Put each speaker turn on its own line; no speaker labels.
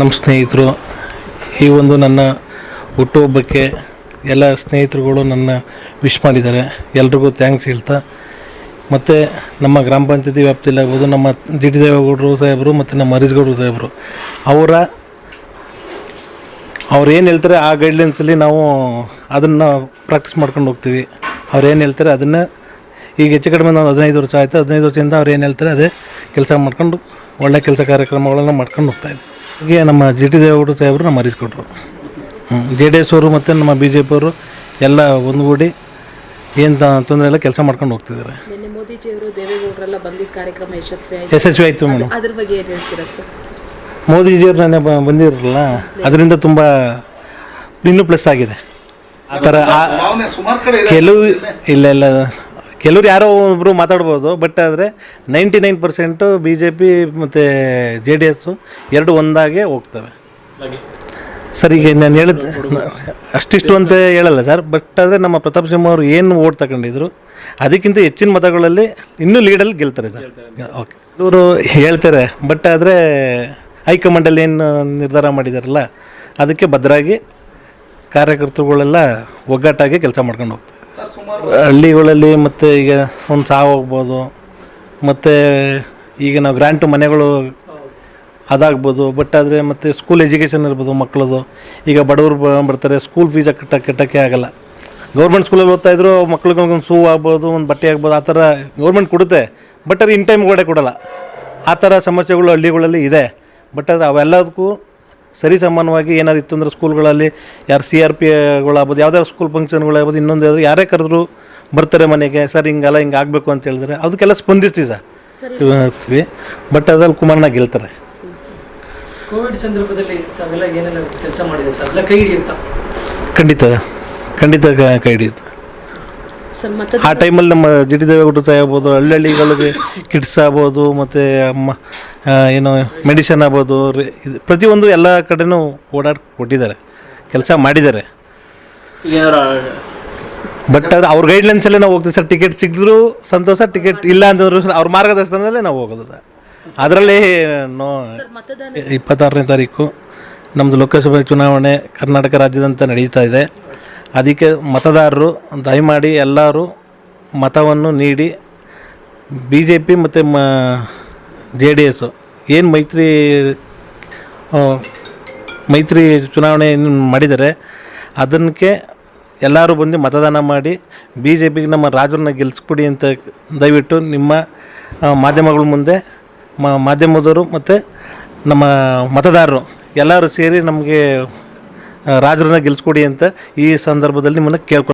ನಮ್ಮ ಸ್ನೇಹಿತರು, ಈ ಒಂದು ನನ್ನ ಹುಟ್ಟುಹಬ್ಬಕ್ಕೆ ಎಲ್ಲ ಸ್ನೇಹಿತರುಗಳು ನನ್ನ ವಿಶ್ ಮಾಡಿದ್ದಾರೆ. ಎಲ್ರಿಗೂ ಥ್ಯಾಂಕ್ಸ್ ಹೇಳ್ತಾ, ಮತ್ತು ನಮ್ಮ ಗ್ರಾಮ ಪಂಚಾಯತಿ ವ್ಯಾಪ್ತಿಯಲ್ಲಿ ಆಗ್ಬೋದು, ನಮ್ಮ ಟಿ ದೇವೇಗೌಡರು ಸಾಹೇಬರು ಮತ್ತು ನಮ್ಮ ಹರೀಶ್ಗೌಡರು ಸಾಹೇಬರು, ಅವರ, ಅವ್ರು ಏನು ಹೇಳ್ತಾರೆ ಆ ಗೈಡ್ಲೈನ್ಸಲ್ಲಿ ನಾವು ಅದನ್ನು ಪ್ರಾಕ್ಟೀಸ್ ಮಾಡ್ಕೊಂಡು ಹೋಗ್ತೀವಿ. ಅವ್ರು ಏನು ಹೇಳ್ತಾರೆ ಅದನ್ನು, ಈಗ ಹೆಚ್ಚು ಕಡಿಮೆ ನಾವು ಹದಿನೈದು ವರ್ಷ ಆಯಿತು, ಹದಿನೈದು ವರ್ಷದಿಂದ ಅವ್ರು ಏನು ಹೇಳ್ತಾರೆ ಅದೇ ಕೆಲಸ ಮಾಡ್ಕೊಂಡು, ಒಳ್ಳೆ ಕೆಲಸ ಕಾರ್ಯಕ್ರಮಗಳನ್ನು ಮಾಡ್ಕೊಂಡು ಹೋಗ್ತಾ ಇದ್ವಿ ಹೀಗೆ ನಮ್ಮ ಜಿ ಟಿ ದೇವೇಗೌಡರು ಸಾಹೇಬರು ನಮ್ಮ ಹರೀಶ್ಗೌಡರು ಜೆ ಡಿ ಎಸ್ ಅವರು ಮತ್ತು ನಮ್ಮ ಬಿ ಜೆ ಪಿಯವರು ಎಲ್ಲ ಒಂದುಗೂಡಿ ಏನು ತೊಂದರೆ ಇಲ್ಲ ಕೆಲಸ ಮಾಡ್ಕೊಂಡು ಹೋಗ್ತಿದ್ದಾರೆ.
ನಿನ್ನೆ ಮೋದಿಜಿಯವರು ದೇವೇಗೌಡರೆಲ್ಲ ಬಂದಿದ್ದ ಕಾರ್ಯಕ್ರಮ ಯಶಸ್ವಿ ಆಯ್ತು.
ಯಶಸ್ವಿ ಆಯಿತು ಮೇಡಮ್.
ಅದ್ರ ಬಗ್ಗೆ ಏನು ಹೇಳ್ತೀರಾ ಸರ್?
ಮೋದಿಜಿಯವ್ರು ನೆನ್ನೆ ಬ ಬಂದಿರಲ್ಲ ಅದರಿಂದ ತುಂಬ ಇನ್ನೂ ಪ್ಲಸ್ ಆಗಿದೆ. ಆ ಥರ ಆ-
ಭಾವನೆ ಸುಮಾರು ಕಡೆ ಇದೆ.
ಕೆಲವು ಇಲ್ಲ ಇಲ್ಲ. ಕೆಲವ್ರು ಯಾರೋ ಒಬ್ಬರು ಮಾತಾಡ್ಬೋದು ಬಟ್ ಆದರೆ ninety nine percent B J P ಮತ್ತು ಜೆ ಡಿ ಎಸ್ಸು ಎರಡು ಒಂದಾಗೆ ಹೋಗ್ತವೆ. ಸರ್ ಈಗ ನಾನು ಹೇಳಿದ ಅಷ್ಟಿಷ್ಟು ಅಂತ ಹೇಳಲ್ಲ ಸರ್ ಬಟ್ ಆದರೆ ನಮ್ಮ ಪ್ರತಾಪ್ ಸಿಂಹ ಅವರು ಏನು ಓಟ್ ತಗೊಂಡಿದ್ರು ಅದಕ್ಕಿಂತ ಹೆಚ್ಚಿನ ಮತಗಳಲ್ಲಿ ಇನ್ನೂ ಲೀಡಲ್ಲಿ ಗೆಲ್ತಾರೆ ಸರ್. ಓಕೆ ಇವರು ಹೇಳ್ತಾರೆ ಬಟ್ ಆದರೆ ಹೈಕಮಾಂಡಲ್ಲಿ ಏನು ನಿರ್ಧಾರ ಮಾಡಿದಾರಲ್ಲ ಅದಕ್ಕೆ ಭದ್ರಾಗಿ ಕಾರ್ಯಕರ್ತರುಗಳೆಲ್ಲ ಒಗ್ಗಟ್ಟಾಗಿ ಕೆಲಸ ಮಾಡ್ಕೊಂಡು ಹೋಗ್ತಾರೆ. ಹಳ್ಳಿಗಳಲ್ಲಿ ಮತ್ತು ಈಗ ಒಂದು ಸಾವು ಹೋಗ್ಬೋದು ಮತ್ತು ಈಗ ನಾವು ಗ್ರ್ಯಾಂಟು ಮನೆಗಳು ಅದಾಗ್ಬೋದು ಬಟ್ ಆದರೆ ಮತ್ತು ಸ್ಕೂಲ್ ಎಜುಕೇಷನ್ ಇರ್ಬೋದು ಮಕ್ಕಳದು ಈಗ ಬಡವರು ಬರ್ತಾರೆ ಸ್ಕೂಲ್ ಫೀಸ್ ಕಟ್ಟ ಕಟ್ಟೋಕ್ಕೆ ಆಗಲ್ಲ. ಗೌರ್ಮೆಂಟ್ ಸ್ಕೂಲಲ್ಲಿ ಓದ್ತಾ ಇದ್ರು ಮಕ್ಳಿಗೆ ಒಂದು ಶೂ ಆಗ್ಬೋದು, ಒಂದು ಬಟ್ಟೆ ಆಗ್ಬೋದು, ಆ ಥರ ಗೌರ್ಮೆಂಟ್ ಕೊಡುತ್ತೆ. ಬಟ್ ಅದು ಇನ್ ಟೈಮ್ ಕೂಡ ಕೊಡಲ್ಲ. ಆ ಥರ ಸಮಸ್ಯೆಗಳು ಹಳ್ಳಿಗಳಲ್ಲಿ ಇದೆ. ಬಟ್ ಆದರೆ ಅವೆಲ್ಲದಕ್ಕೂ ಸರಿ ಸಮಾನವಾಗಿ ಏನಾರು ಇತ್ತು ಅಂದ್ರೆ ಸ್ಕೂಲ್ಗಳಲ್ಲಿ ಯಾರು ಸಿ ಆರ್ ಪಿಗಳಾಗ್ಬೋದು ಯಾವ್ದಾದ್ರು ಸ್ಕೂಲ್ ಫಂಕ್ಷನ್ಗಳಾಗ್ಬೋದು ಇನ್ನೊಂದು ಯಾವ್ದು ಯಾರೇ ಕರೆದ್ರು ಬರ್ತಾರೆ ಮನೆಗೆ ಸರ್ ಹಿಂಗಲ್ಲ ಹಿಂಗೆ ಆಗಬೇಕು ಅಂತ ಹೇಳಿದ್ರೆ ಅದಕ್ಕೆಲ್ಲ ಸ್ಪಂದಿಸ್ತೀವಿ ಸರ್. ಬಟ್ ಅದ್ರಲ್ಲಿ ಕುಮಾರನ ಗೆಲ್ತಾರೆ.
ಕೋವಿಡ್ ಸಂದರ್ಭದಲ್ಲಿ ತಾವೆಲ್ಲ ಏನೆಲ್ಲ ಕೆಲಸ ಮಾಡಿದೆ ಸರ್? ಎಲ್ಲ ಕೈ ಹಿಡಿಯುತ್ತಾ?
ಖಂಡಿತ ಖಂಡಿತ ಕೈ ಹಿಡಿಯುತ್ತೆ. ಆ ಟೈಮಲ್ಲಿ ನಮ್ಮ ಜಿಡಿ ಟಿ ದೇವೇಗೌಡರು ಆಗ್ಬೋದು ಹಳ್ಳಿ ಹಳ್ಳಿಗಳಿಗೆ ಕಿಟ್ಸ್ ಆಗ್ಬೋದು ಮತ್ತು ಅಮ್ಮ ಏನು ಮೆಡಿಸಿನ್ ಆಗ್ಬೋದು ಪ್ರತಿಯೊಂದು ಎಲ್ಲ ಕಡೆನೂ ಓಡಾಡಿ ಕೊಟ್ಟಿದ್ದಾರೆ ಕೆಲಸ ಮಾಡಿದ್ದಾರೆ. ಬಟ್ ಅದು ಅವ್ರ ಗೈಡ್ಲೈನ್ಸಲ್ಲೇ ನಾವು ಹೋಗ್ತೀವಿ ಸರ್. ಟಿಕೆಟ್ ಸಿಕ್ಕಿದ್ರು ಸಂತೋಷ ಟಿಕೆಟ್ ಇಲ್ಲ ಅಂತಂದ್ರು ಸರ್ ಅವ್ರ ಮಾರ್ಗದರ್ಶನದಲ್ಲೇ ನಾವು ಹೋಗೋದು ಅದರಲ್ಲಿ ನೋ
ಸರ್ ಮತದಾನ
ಇಪ್ಪತ್ತಾರನೇ ತಾರೀಕು ನಮ್ಮದು ಲೋಕಸಭೆ ಚುನಾವಣೆ ಕರ್ನಾಟಕ ರಾಜ್ಯದಂತ ನಡೀತಾ ಇದೆ. ಅದಕ್ಕೆ ಮತದಾರರು ದಯಮಾಡಿ ಎಲ್ಲರೂ ಮತವನ್ನು ನೀಡಿ ಬಿ ಜೆ ಪಿ ಮತ್ತು ಮ ಜೆ ಡಿ ಎಸ್ಸು ಏನು ಮೈತ್ರಿ ಮೈತ್ರಿ ಚುನಾವಣೆ ಮಾಡಿದರೆ ಅದಕ್ಕೆ ಎಲ್ಲರೂ ಬಂದು ಮತದಾನ ಮಾಡಿ ಬಿ ಜೆ ಪಿಗೆ ನಮ್ಮ ರಾಜರನ್ನ ಗೆಲ್ಲಿಸ್ಕೊಡಿ ಅಂತ ದಯವಿಟ್ಟು ನಿಮ್ಮ ಮಾಧ್ಯಮಗಳ ಮುಂದೆ ಮಾಧ್ಯಮದವರು ಮತ್ತು ನಮ್ಮ ಮತದಾರರು ಎಲ್ಲರೂ ಸೇರಿ ನಮಗೆ ರಾಜರನ್ನ ಗೆಲ್ಸ್ಕೊಡಿ ಅಂತ ಈ ಸಂದರ್ಭದಲ್ಲಿ ನಿಮ್ಮನ್ನು ಕೇಳ್ಕೊ